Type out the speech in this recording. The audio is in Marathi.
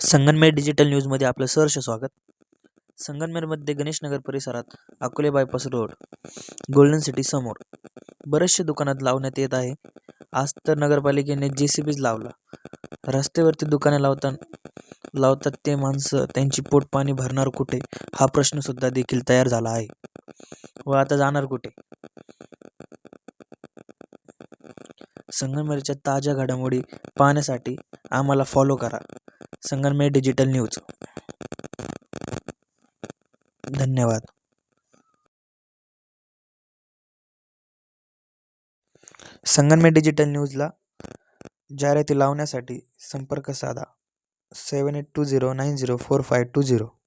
संगनमेर डिजिटल न्यूजमध्ये आपलं सहर्ष स्वागत. संगनमेरमध्ये गणेशनगर परिसरात Akole bypass road golden city समोर. बरेचसे दुकानात लावण्यात येत आहे. आज तर नगरपालिकेने जे सी बीज लावला. रस्त्यावरती दुकाने लावता लावतात ते माणसं त्यांची पोटपाणी भरणार कुठे हा प्रश्नसुद्धा देखील तयार झाला आहे. व आता जाणार कुठे? संगनमेरच्या ताज्या घडामोडी पाहण्यासाठी आम्हाला फॉलो करा. Sangamner digital news. धन्यवाद. संगमनेर डिजिटल न्यूजला जाहिराती लावण्यासाठी संपर्क साधा. Seven eight two zero nine zero four five two zero.